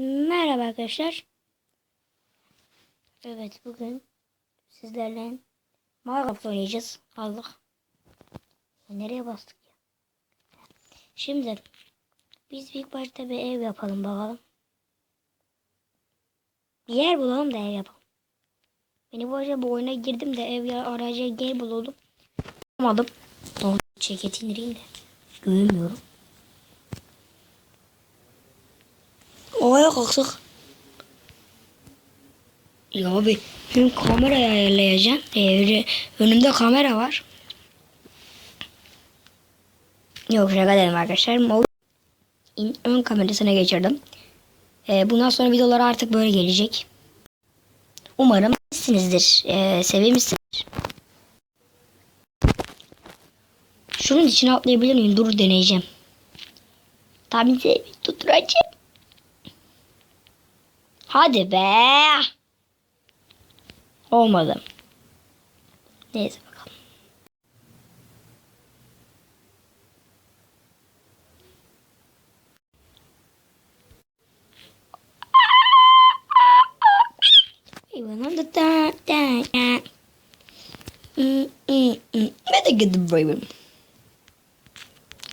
Merhaba arkadaşlar. Evet bugün sizlerle Minecraft oynayacağız. Allah. Nereye bastık ya? Şimdi biz ilk başta bir ev yapalım bakalım. Bir yer bulalım da ev yapalım. Beni bu arada bu oyuna girdim de ev arayacak yer bulalım. Bulamadım. O ceketi indireyim de. Görmüyorum. Ovaya kalksak. Ya abi benim kamerayı ayarlayacağım. Ee, önümde kamera var. Yok şaka dedim arkadaşlar. Mo- İn- ön kamerasına geçirdim. Ee, bundan sonra videolar artık böyle gelecek. Umarım sizsinizdir. Ee, sevmişsinizdir. Şunun içine atlayabilir miyim? Dur deneyeceğim. Tabii tutturacağım. Hadi be. Olmadı. Neyse bakalım. Even the da da da. Mm mm mm. Better get the brave.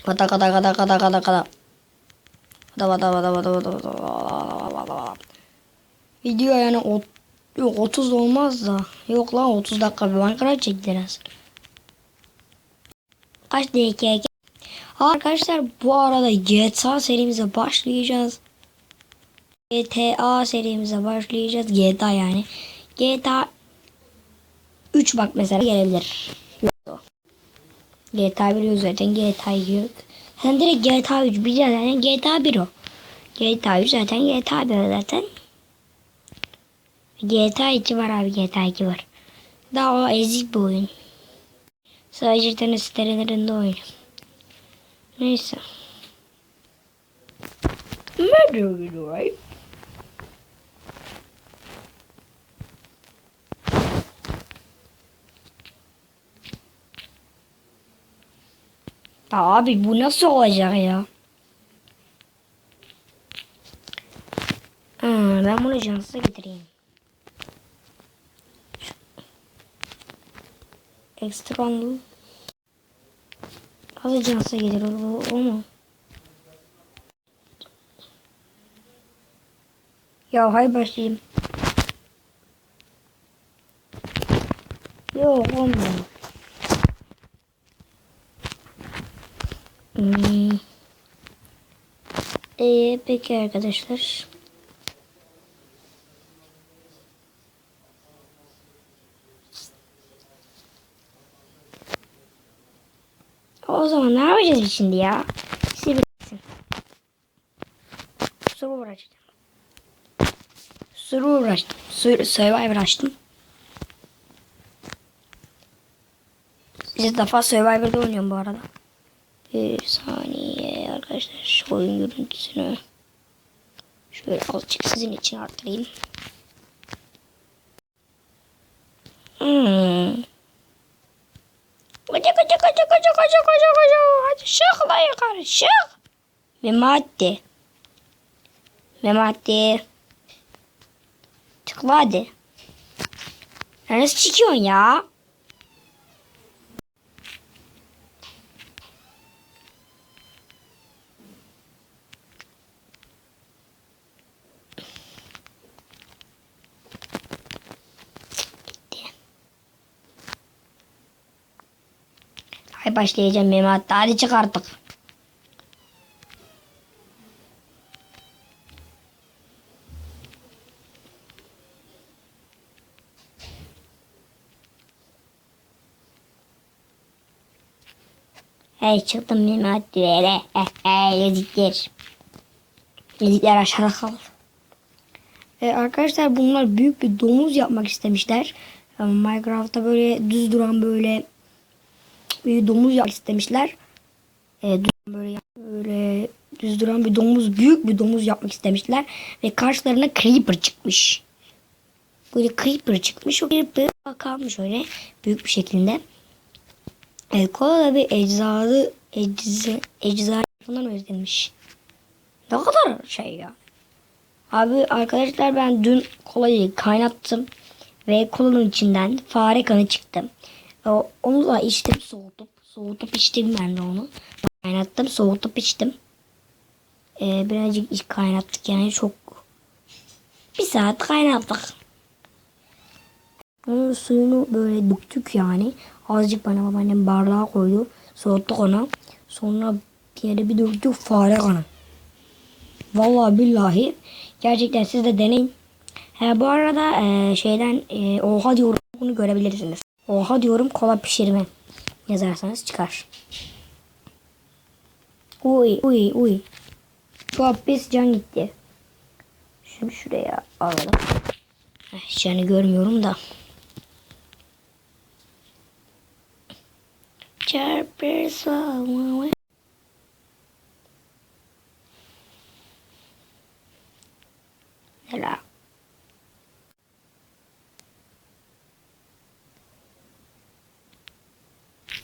Kata kata kata kata kata kata. Kata kata kata kata kata kata kata. Video yani o, yok 30 olmaz da. Yok lan 30 dakika bir Minecraft çekeceğiz. Kaç dakika? Arkadaşlar bu arada GTA serimize başlayacağız. GTA serimize başlayacağız. GTA yani. GTA 3 bak mesela gelebilir. GTA 1 yok zaten. GTA 2 yok. Sen direkt GTA 3 biliyorsun yani GTA 1 o. GTA 3 zaten GTA 1 zaten. GTA 2 var abi GTA 2 var. Daha o ezik bir oyun. Sadece internet sitelerinde oyun. Neyse. Murder right? Abi bu nasıl olacak ya? Ha, ben bunu cansıza getireyim. Ekstranlı. Nasıl cansıza getirir bu o mu? Ya hay başlayayım. Yok olmuyor. Hmm. Ee, peki arkadaşlar. O biz şimdi ya? Siz bilirsin. Survivor açacağım. Survivor açtım. Sur Survivor açtım. İlk defa Survivor'da oynuyorum bu arada. Bir saniye arkadaşlar şu oyun görüntüsünü şöyle azıcık sizin için arttırayım. Hmm. Koca koca koca koca koca koca koca hadi şık la yukarı şık. Memati. Memati. Tıkla hadi. Ya Nasıl çıkıyorsun ya? Hay başlayacağım Memati. Hadi çık artık. Hey çıktım Memati böyle. Eh, eh, yazıklar. Yazıklar aşağıda kaldı. Ee, arkadaşlar bunlar büyük bir domuz yapmak istemişler. Minecraft'ta böyle düz duran böyle bir domuz yapmak istemişler. Düz- böyle böyle düz duran bir domuz, büyük bir domuz yapmak istemişler ve karşılarına creeper çıkmış. Böyle creeper çıkmış. O creeper kalmış öyle büyük bir şekilde. Ee, kola bir eczadı ecza ecza tarafından öğretilmiş. Ne kadar şey ya. Abi arkadaşlar ben dün kolayı kaynattım. Ve kolanın içinden fare kanı çıktı. Onu da içtim soğutup. Soğutup içtim ben de onu. Kaynattım soğutup içtim. Ee, birazcık kaynattık yani çok. Bir saat kaynattık. Onun suyunu böyle döktük yani. Azıcık bana babaannem bardağa koydu. Soğuttuk onu. Sonra bir yere bir döktük fare kanı. Vallahi billahi. Gerçekten siz de deneyin. He, bu arada e, şeyden e, oha diyorum bunu görebilirsiniz. Oha diyorum kola pişirme yazarsanız çıkar. Uy uy uy. Çok pis can gitti. Şunu şuraya alalım. Eh, Canı görmüyorum da. Çarpır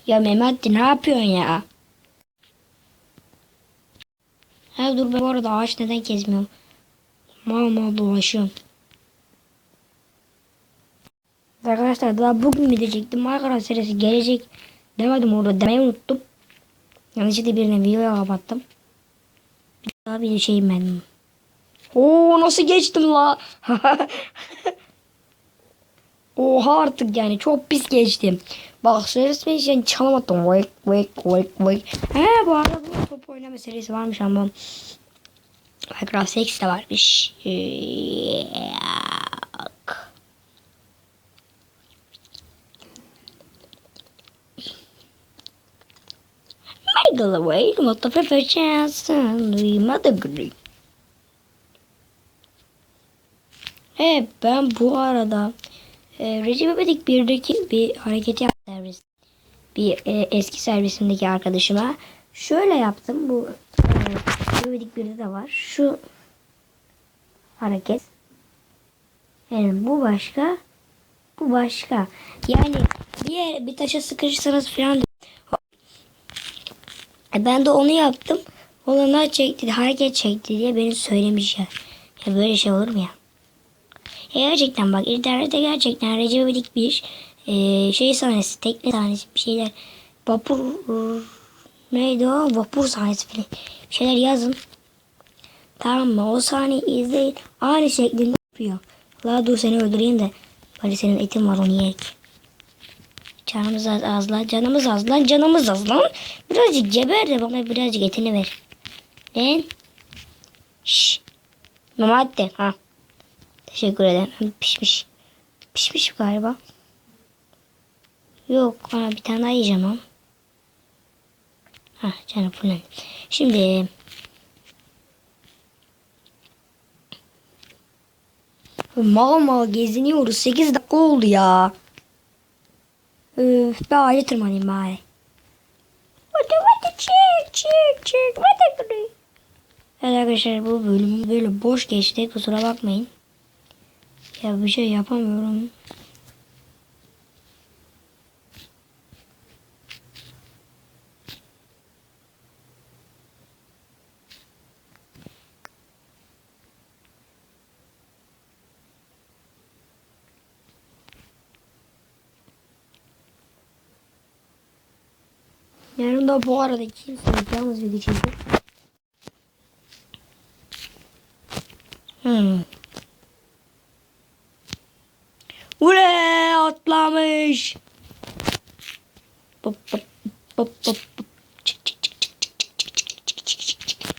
Ya Mehmet ne yapıyorsun ya? Ha dur ben bu arada ağaç neden kesmiyorum? Mal mal dolaşıyorum. Arkadaşlar daha bugün mi diyecektim? Minecraft serisi gelecek. Demedim orada demeyi unuttum. Yanlışlıkla birine videoya kapattım. Daha bir şeyim ben. Oo nasıl geçtim la? Oha artık yani çok pis geçtim. Bak resmen yani çalamadım. Wake wake wake wake. He bu arada bu top oynama serisi varmış ama Minecraft 8 de varmış. Yok. Michael away, what the pepper chance, we mother agree. Evet ben bu arada e, Recep İvedik 1'deki bir hareket servis. Bir e, eski servisimdeki arkadaşıma. Şöyle yaptım. Bu e, İvedik 1'de de var. Şu hareket. Yani bu başka. Bu başka. Yani bir yer, bir taşa sıkışırsanız falan e, ben de onu yaptım. Olanlar çekti, hareket çekti diye beni söylemiş ya. Ya böyle şey olur mu ya? E, gerçekten bak internette gerçekten Recep İvedik bir e, şey sahnesi, tekne sahnesi bir şeyler. Vapur neydi o? Vapur sahnesi falan. Bir şeyler yazın. Tamam mı? O sahneyi izleyin. Aynı şeklinde yapıyor. La dur seni öldüreyim de. Bari senin etin var onu yiyek. Canımız az, az lan. Canımız az lan. Canımız az lan. Birazcık geber de bana birazcık etini ver. Lan. Şşş. De. Ha. Teşekkür ederim. Pişmiş. Pişmiş galiba. Yok. Ha, bir tane daha yiyeceğim ha. Ha canım falan. Şimdi mal mal geziniyoruz. 8 dakika oldu ya. Öf, ben ayrı tırmanayım bari. Hadi hadi çık çık çık. Hadi hadi. Evet arkadaşlar bu bölüm böyle boş geçti. Kusura bakmayın. Ya bir şey yapamıyorum. Yarın da bu arada kimse yalnız video çekiyor. Hmm. Ule atlamış. Çık, çık, çık, çık, çık.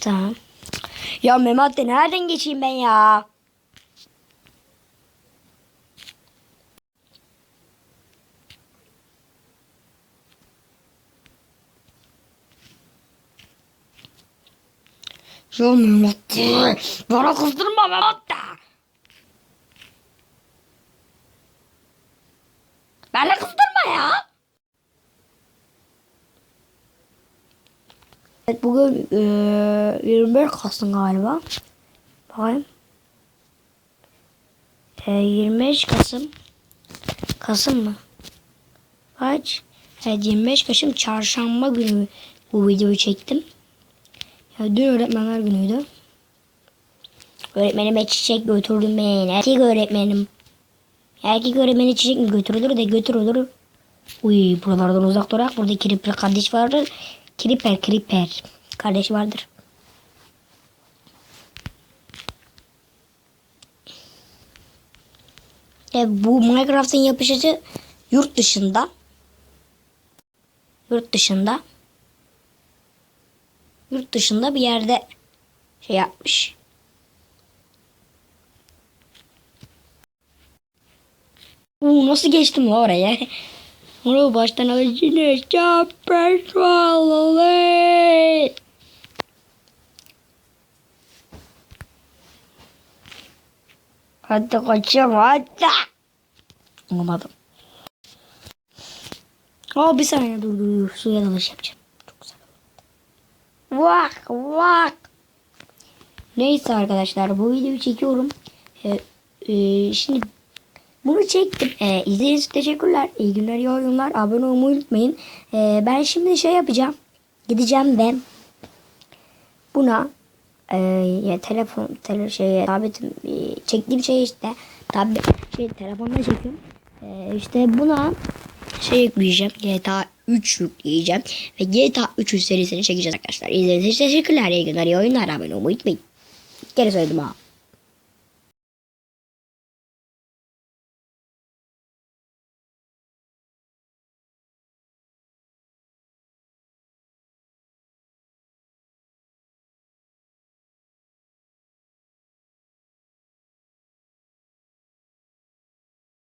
Tamam. Ya Mehmet de nereden geçeyim ben ya? Ya Mehmet de. Bana kızdırma Mehmet de. Beni kızdırma ya. Evet bugün eee 25 Kasım galiba. Bakayım. Eee 25 Kasım. Kasım mı? Kaç? Evet 25 Kasım çarşamba günü bu videoyu çektim. Ya dün öğretmenler günüydü. Öğretmenime çiçek götürdüm ben. Erkek öğretmenim. Erkek öğretmeni çiçek mi götürülür de götürülür. Uy buralardan uzak durak. Burada Creeper kardeş vardır. Creeper Creeper. Kardeş vardır. E, bu Minecraft'ın yapışıcı yurt dışında. Yurt dışında. Yurt dışında bir yerde şey yapmış. Uu, nasıl geçtim oraya? Onu baştan alışını çapır vallahi. Hadi kaçıyorum hadi. Olmadım. Aa bir saniye dur dur dur. Suya dalış yapacağım. Vak vak. Neyse arkadaşlar bu videoyu çekiyorum. Ee, e, şimdi bunu çektim. Ee, izlediğiniz için teşekkürler. İyi günler, iyi oyunlar. Abone olmayı unutmayın. Ee, ben şimdi şey yapacağım. Gideceğim ve buna e, ya telefon, tele, şey, tabletim, e, çektiğim şey işte tablet, şey, telefonda çekiyorum. Ee, işte buna şey ekleyeceğim. GTA 3 yükleyeceğim. Ve GTA 3 serisini çekeceğiz arkadaşlar. İzlediğiniz için teşekkürler. İyi günler, iyi oyunlar. Abone olmayı unutmayın. Geri söyledim ha.